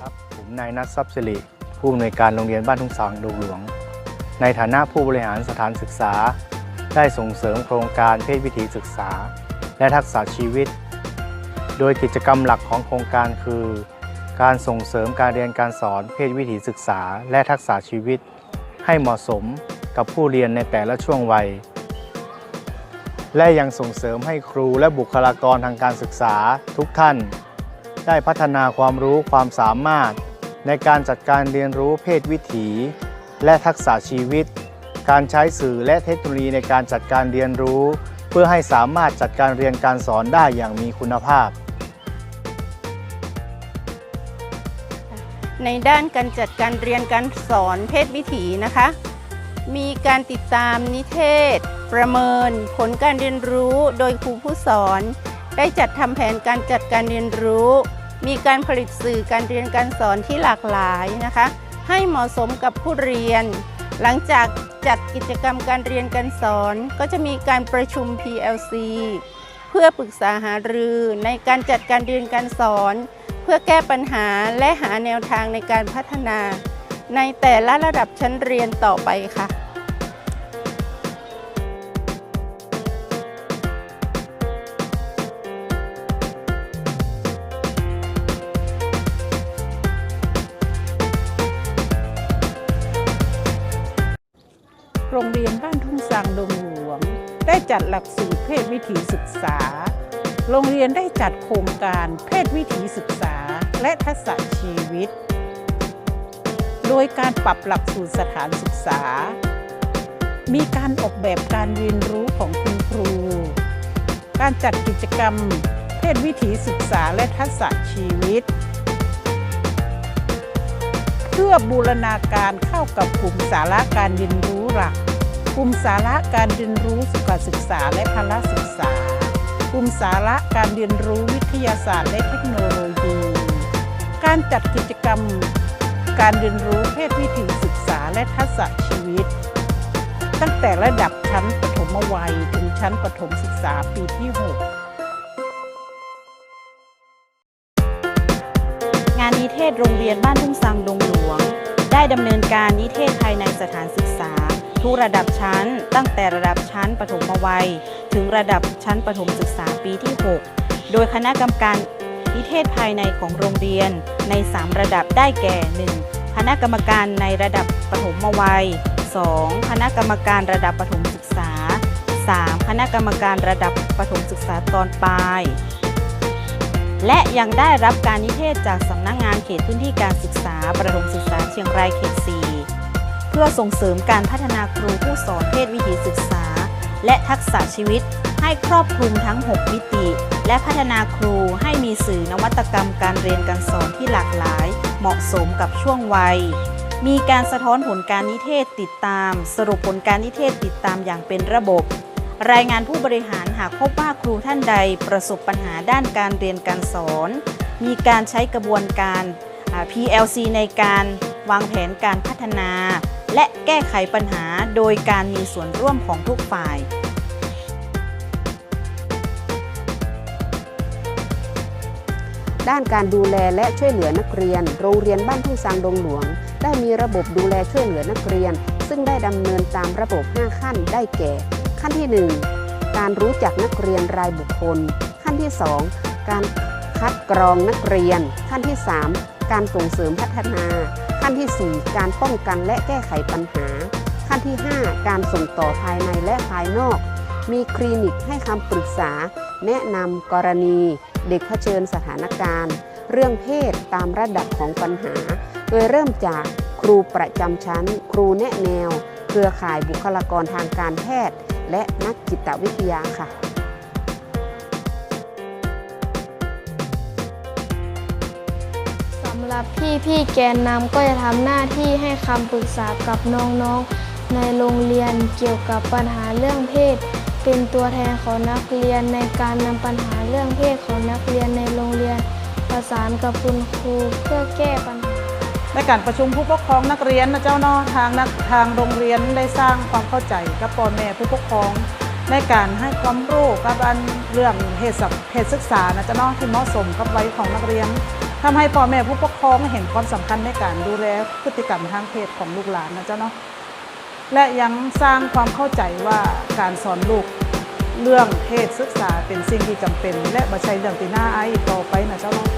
ครับผมนายนัททรัพย์สิริผู้อำนวยการโรงเรียนบ้านทุ่งสางดงหลวง ในฐานะผู้บริหารสถานศึกษา ได้ส่งเสริมโครงการเพศวิถีศึกษา และทักษะชีวิต โดยกิจกรรมหลักของโครงการคือ การส่งเสริมการเรียนการสอนเพศวิถีศึกษา และทักษะชีวิต ให้เหมาะสมกับผู้เรียนในแต่ละช่วงวัย และยังส่งเสริมให้ครูและบุคลากรทางการศึกษาทุกท่าน ได้พัฒนาความรู้ความสามารถ ในการจัดการเรียนรู้เพศวิถี และทักษะชีวิต การใช้สื่อและเทคโนโลยีในการจัดการเรียนรู้ เพื่อให้สามารถจัดการเรียนการสอนได้อย่างมีคุณภาพ ในด้านการจัดการเรียนการสอนเพศวิถีนะคะ มีการติดตามนิเทศ ประเมิน ผลการเรียนรู้โดยครูผู้สอนได้จัดทำแผนการจัดการเรียนรู้ มีการผลิตสื่อการเรียนการสอนที่หลากหลายนะคะ ให้เหมาะสมกับผู้เรียน หลังจากจัดกิจกรรมการเรียนการสอน ก็จะมีการประชุม PLC เพื่อปรึกษาหารือในการจัดการเรียนการสอน เพื่อแก้ปัญหาและหาแนวทางในการพัฒนา ในแต่ละระดับชั้นเรียนต่อไปค่ะ บ้านทุ่งซางดงหลวง ได้จัดหลักสูตรเพศวิถีศึกษา โรงเรียนได้จัดโครงการเพศวิถีศึกษาและทักษะชีวิต โดยการปรับหลักสูตรสถานศึกษา มีการออกแบบการเรียนรู้ของคุณครู การจัดกิจกรรม เพศวิถีศึกษาและทักษะชีวิตเพื่อบูรณาการเข้ากับกลุ่มสาระการเรียนรู้หลัก กลุ่มสาระการเรียนรู้สุขศึกษาและพละศึกษากลุ่มสาระการเรียนรู้วิทยาศาสตร์และเทคโนโลยี การจัดกิจกรรม การเรียนรู้เพศวิถีศึกษาและทักษะชีวิต ตั้งแต่ระดับชั้นปฐมวัยถึงชั้นประถมศึกษาปีที่ 6งานนิเทศโรงเรียนบ้านทุ่งซางดงหลวง ได้ดำเนินการนิเทศภายในสถานศึกษา ทุกระดับชั้น ตั้งแต่ระดับชั้นปฐมวัย ถึงระดับชั้นประถมศึกษาปีที่ 6 โดยคณะกรรมการนิเทศภายในของโรงเรียนใน 3 ระดับได้แก่ 1. คณะกรรมการในระดับปฐมวัย 2. คณะกรรมการระดับประถมศึกษา 3. คณะกรรมการระดับประถมศึกษาตอนปลาย และยังได้รับการนิเทศจากสำนักงงานเขตพื้นที่การศึกษาประถมศึกษาเชียงรายเขต 4 พื่อส่งเสริมการพัฒนาครูผู้สอนเพศวิถีศึกษา และทักษะชีวิตให้ครอบคลุมทั้ง 6 มิติ และพัฒนาครูให้มีสื่อนวัตกรรมการเรียนการสอนที่หลากหลาย เหมาะสมกับช่วงวัย มีการสะท้อนผลการนิเทศติดตาม สรุปผลการนิเทศติดตามอย่างเป็นระบบ รายงานผู้บริหารหากพบว่าครูท่านใดประสบปัญหาด้านการเรียนการสอน มีการใช้กระบวนการ PLC ในการวางแผนการพัฒนา และแก้ไขปัญหาโดยการมีส่วนร่วมของทุกฝ่าย ด้านการดูแลและช่วยเหลือนักเรียน โรงเรียนบ้านทุ่งซางดงหลวง ได้มีระบบดูแลช่วยเหลือนักเรียน ซึ่งได้ดำเนินตามระบบ 5 ขั้นได้แก่ ขั้นที่ 1 การรู้จักนักเรียนรายบุคคล ขั้นที่ 2 การคัดกรองนักเรียน ขั้นที่ 3 การส่งเสริมพัฒนา ขั้นทีสี่ 4 การป้องกันและแก้ไขปัญหา ขั้นที่ 5 การส่งต่อภายในและภายนอก มีคลินิกให้คำปรึกษา แนะนำกรณี เด็กเผชิญสถานการณ์ เรื่องเพศตามระดับของปัญหา โดยเริ่มจากครูประจำชั้น ครูแนะแนว เครือข่ายบุคลากรทางการแพทย์ และนักจิตวิทยาค่ะับพี่พี่ๆแกนนำก็จะทำหน้าที่ให้คำปรึกษากับน้องๆ ในโรงเรียนเกี่ยวกับปัญหาเรื่องเพศ เป็นตัวแทนของนักเรียนในการนำปัญหาเรื่องเพศของนักเรียนในโรงเรียน ประสานกับคุณครูเพื่อแก้ปัญหาในการประชุมผู้ปกครองนักเรียนนะเจ้าเนาะทางนักทางโรงเรียนได้สร้างความเข้าใจกับพ่อแม่ผู้ปกครอง ในการให้ความรู้กับอันเรื่องเหตุสักเหตุศึกษานะเจ้าเนาะที่เหมาะสมกับวัยของนักเรียน ทำให้พ่อแม่ผู้ปกครองเห็นความสำคัญในการดูแลพฤติกรรมทางเพศของลูกหลานนะเจ้าเนาะและยังสร้างความเข้าใจว่าการสอนลูกเรื่องเพศศึกษาเป็นสิ่งที่จำเป็น และบ่ใช่เรื่องที่น่าอายอีกต่อไปนะเจ้าเนาะ